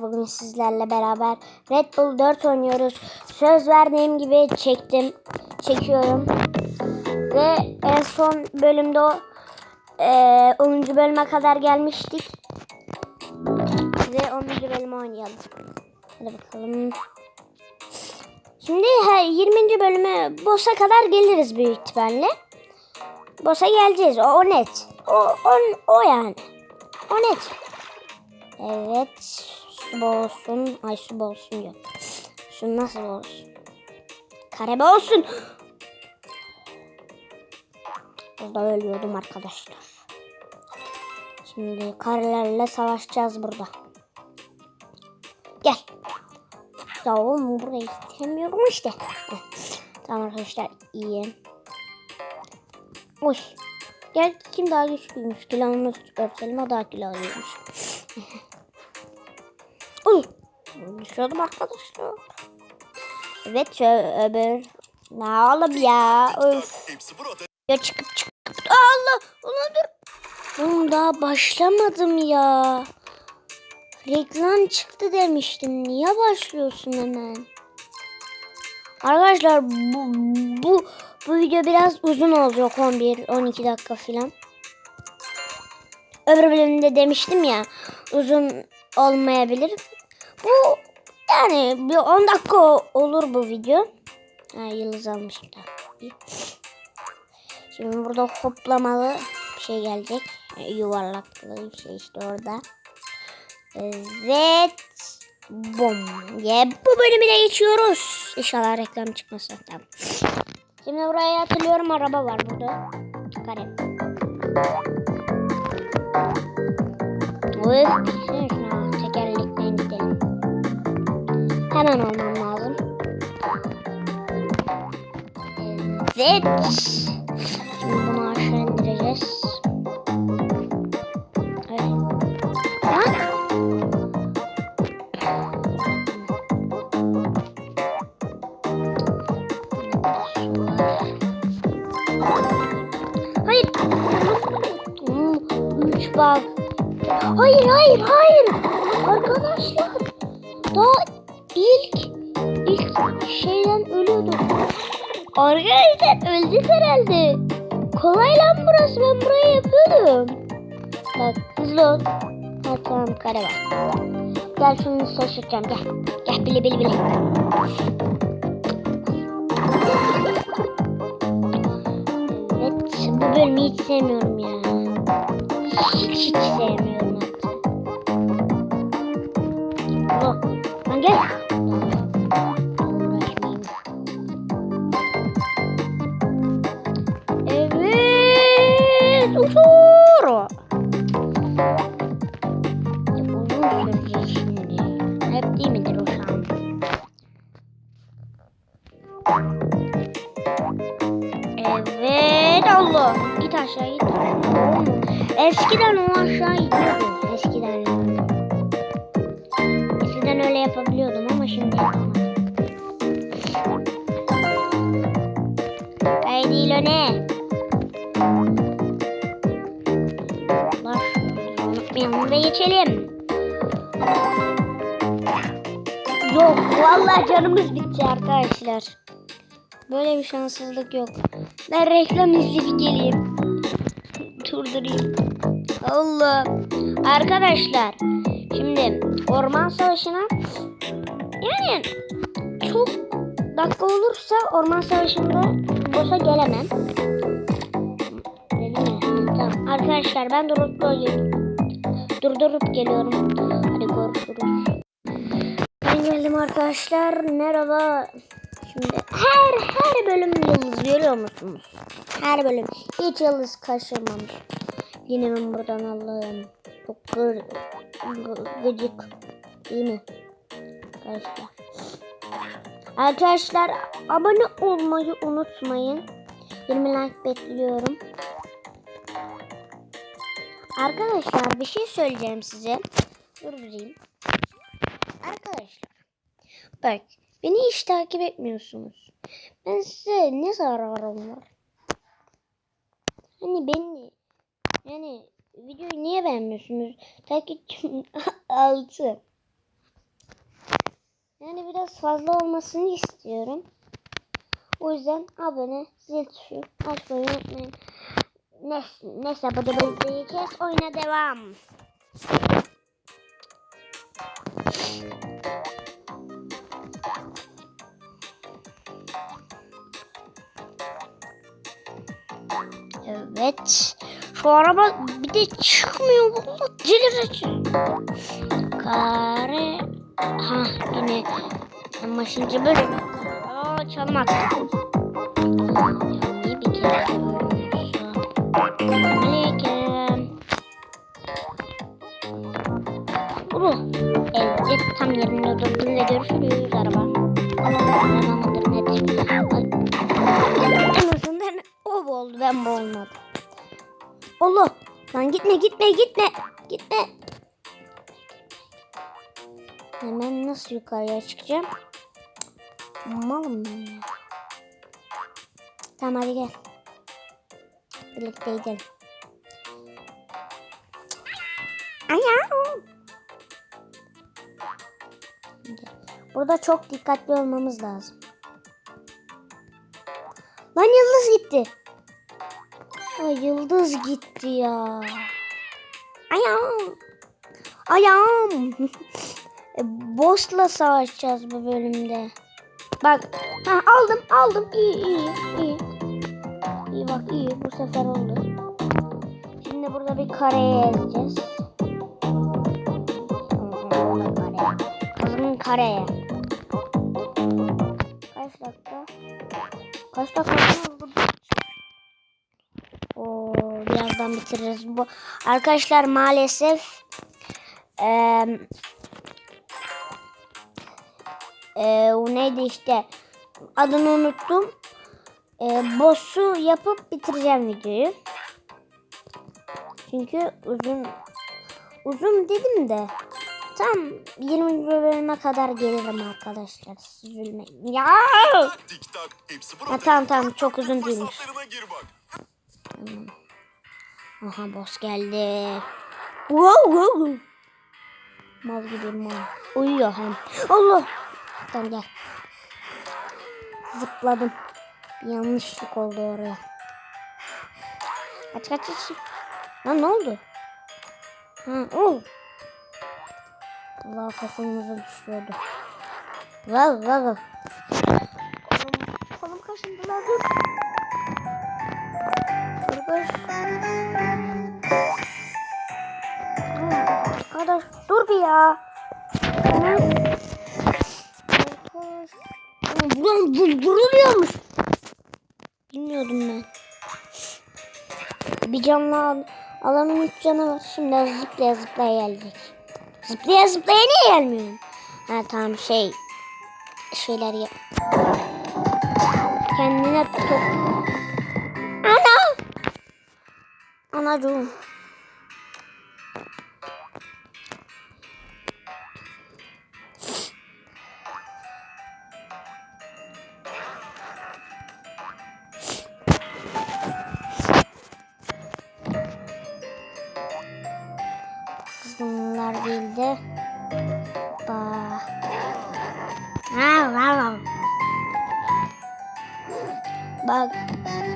Bugün sizlerle beraber Red Bull 4 oynuyoruz. Söz verdiğim gibi çektim. Çekiyorum. Ve en son bölümde o eee 10. bölüme kadar gelmiştik. Ve 10. bölümü oynayalım. Hadi bakalım. Şimdi he, 20. bölüme boss'a kadar geliriz büyük ihtimalle. Boss'a geleceğiz. O, o net. O, o, o yani. O net. Evet. Su olsun. Ay su olsun yok. Su nasıl olsun? Karebe olsun. Burada ölüyordum arkadaşlar. Şimdi karelerle savaşacağız burada. Gel. Ya oğlum burayı istemiyorum işte. Tamam arkadaşlar iyi. Oy. Gel kim daha güçlüymüş? Kilonunu örtelim o daha. Uy. Düşüyordum arkadaşlar. Evet öbür. Ne oğlum ya? Öf. Ya çıkıp çıkıp. Allah. Ulan dur. Oğlum daha başlamadım ya. Reklam çıktı demiştim. Niye başlıyorsun hemen? Arkadaşlar bu, bu, bu video biraz uzun olacak 11-12 dakika falan. Öbür bölümde demiştim ya uzun olmayabilir. Bu yani bir 10 dakika olur bu video. Ha, yıldız almışım da. Şimdi burada hoplamalı bir şey gelecek. Yuvarlaklı bir şey işte orada. Evet. Bom. Ye bu bölümü de geçiyoruz. İnşallah reklam çıkmasın. Tamam. Şimdi buraya hatırlıyorum araba var burada. Kare. Uy, Hemen olmam lazım. Evet. Şimdi bunu aşağı indireceğiz. Evet. Hayır. Hayır hayır hayır. Arkadaşlar. Daha ilk ilk şeyden ölüyordum. Arkadaşlar öldük herhalde. Kolay lan burası. Ben burayı yapıyordum. Bak hızlı ol. Ha, tamam kare var. Gel şunu şaşırtacağım. Gel. Gel bile bile bile. Evet. Bu bölümü hiç sevmiyorum ya. Hiç hiç sevmiyorum hatta. Oh, lan gel. Geçelim. Yok vallahi canımız bitti arkadaşlar. Böyle bir şanssızlık yok. Ben reklam izleyip geleyim. Durdurayım. Allah. Arkadaşlar. Şimdi orman savaşına yani çok dakika olursa orman savaşında boss'a gelemem. Tamam. Arkadaşlar ben durup durdurup geliyorum. Hadi görüşürüz. Ben geldim arkadaşlar. Merhaba. Şimdi her her bölüm yıldız görüyor musunuz? Her bölüm hiç yıldız kaçırmamış. Yine buradan Allah'ım. Çok gır, gı- gıcık. Değil mi? Arkadaşlar. Arkadaşlar abone olmayı unutmayın. 20 like bekliyorum. Arkadaşlar bir şey söyleyeceğim size. Durdurayım. Arkadaşlar. Bak beni hiç takip etmiyorsunuz. Ben size ne zararım var? Hani beni yani videoyu niye beğenmiyorsunuz? Takipçim 6. Yani biraz fazla olmasını istiyorum. O yüzden abone, zil tuşu açmayı unutmayın. Neyse, neyse bu da böyle kes. Oyuna devam. Evet. Şu araba bir de çıkmıyor. Allah delireceğim. Kare. Ha yine maşıncı bölüm. Aa. Ya niye bir kere Tam yerinde durduğunda görüşürüz araba. En azından o oldu ben bu olmadım. Allah. Lan gitme gitme gitme. Gitme. Hemen nasıl yukarıya çıkacağım? Malım ben ya. Tamam hadi gel. Birlikte gidelim. Ayağım. Burada çok dikkatli olmamız lazım. Lan yıldız gitti. Ay yıldız gitti ya. Ayağım. Ayağım. E, Boss'la savaşacağız bu bölümde. Bak. Ha, aldım aldım. İyi iyi iyi. İyi bak iyi bu sefer oldu. Şimdi burada bir kareye yazacağız. Kare. Kızım kareye. Kaç dakika oldu? Oo, birazdan bitiririz. Bu arkadaşlar maalesef eee eee, o neydi işte adını unuttum. Eee boss'u yapıp bitireceğim videoyu. Çünkü uzun uzun dedim de tam 20 bölüme kadar gelirim arkadaşlar. Siz üzülmeyin. Ya! Tik tak tamam tamam çok uzun değilmiş. Fırsatlarına. Aha boss geldi. Wow wow. Mal gibi mal. Uyuyor hem. Allah. Tamam gel. Zıpladım. Yanlışlık oldu oraya. Kaç kaç kaç. Lan ne oldu? Ha, oh. Allah kafamıza düşüyordu. Vav vav. Kolum, kolum kaşındı lan dur. Dur koş. Arkadaş dur bir ya. Arkadaş. Buradan durduruluyormuş. Bilmiyordum ben. Bir canlı al alanın üç canı var. Şimdi zıplaya zıplaya gelecek. Zıplaya zıplaya niye gelmiyorsun? Ha tamam şey şeyler yap. Kendine top. Ana! Anacığım.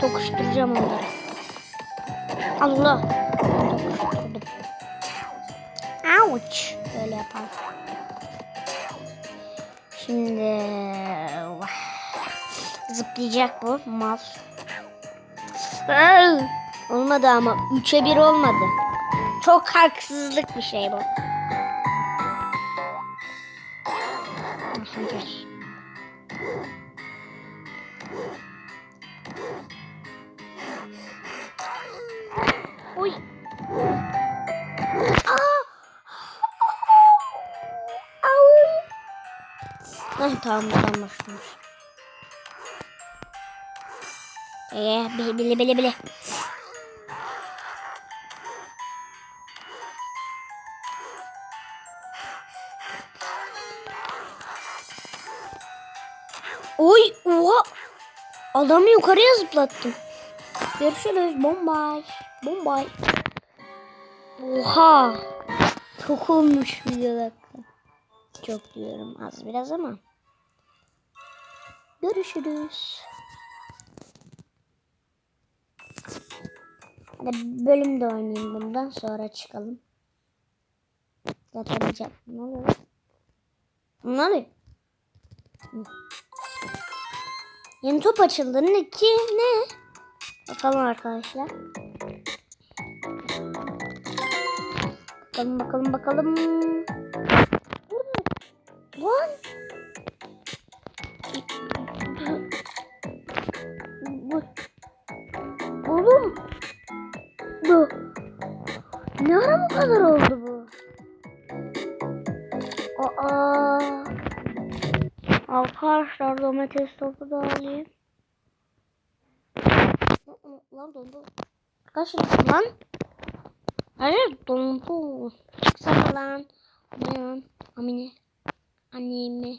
Tokuşturacağım onları. Allah. Tokuşturdum. Ouch. Böyle yapalım. Şimdi zıplayacak bu mal. Olmadı ama 3'e 1 olmadı. Çok haksızlık bir şey bu. Hayır. Heh, tamam buradan başlamış. Ee, bile bile bile. Oy, oha. Adamı yukarıya zıplattım. Görüşürüz. Bombay. Bombay. Oha. Çok olmuş dakika. çok diyorum az biraz ama. Görüşürüz. Hadi bölüm de oynayayım bundan sonra çıkalım. Diyeceğim. Ne oluyor? Ne oluyor? Yeni top açıldı. Ne ki? Ne? Bakalım arkadaşlar. Bakalım bakalım bakalım. Arkadaşlar domates topu da alayım. Lan dondu. Arkadaşlar lan. Hayır dondu. Çıksana lan. Aman. Amine. Annemi.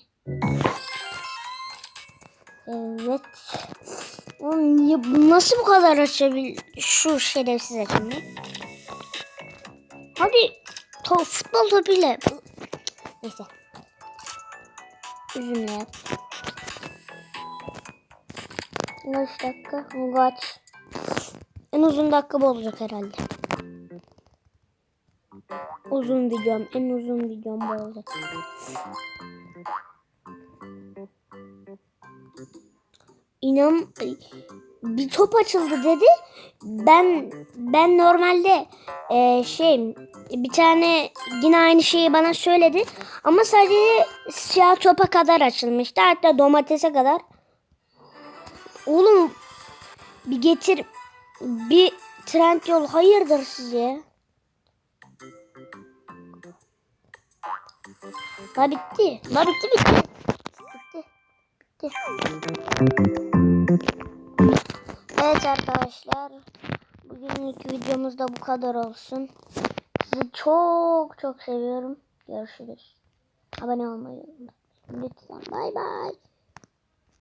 Evet. Oğlum ya bu nasıl bu kadar açabil şu şerefsiz açımı? Hadi to futbol topuyla. Neyse. Üzümle yap. Kaç dakika? Kaç? En uzun dakika bu olacak herhalde. Uzun videom. En uzun videom bu olacak. İnan bir top açıldı dedi. Ben ben normalde e, şey bir tane yine aynı şeyi bana söyledi. Ama sadece siyah topa kadar açılmıştı. Hatta domatese kadar. Oğlum bir getir bir trend yol hayırdır size? La bitti. La bitti bitti. Bitti. Bitti. Evet arkadaşlar. Bugünlük videomuz da bu kadar olsun. Sizi çok çok seviyorum. Görüşürüz. Abone olmayı unutmayın. Lütfen. Bay bay.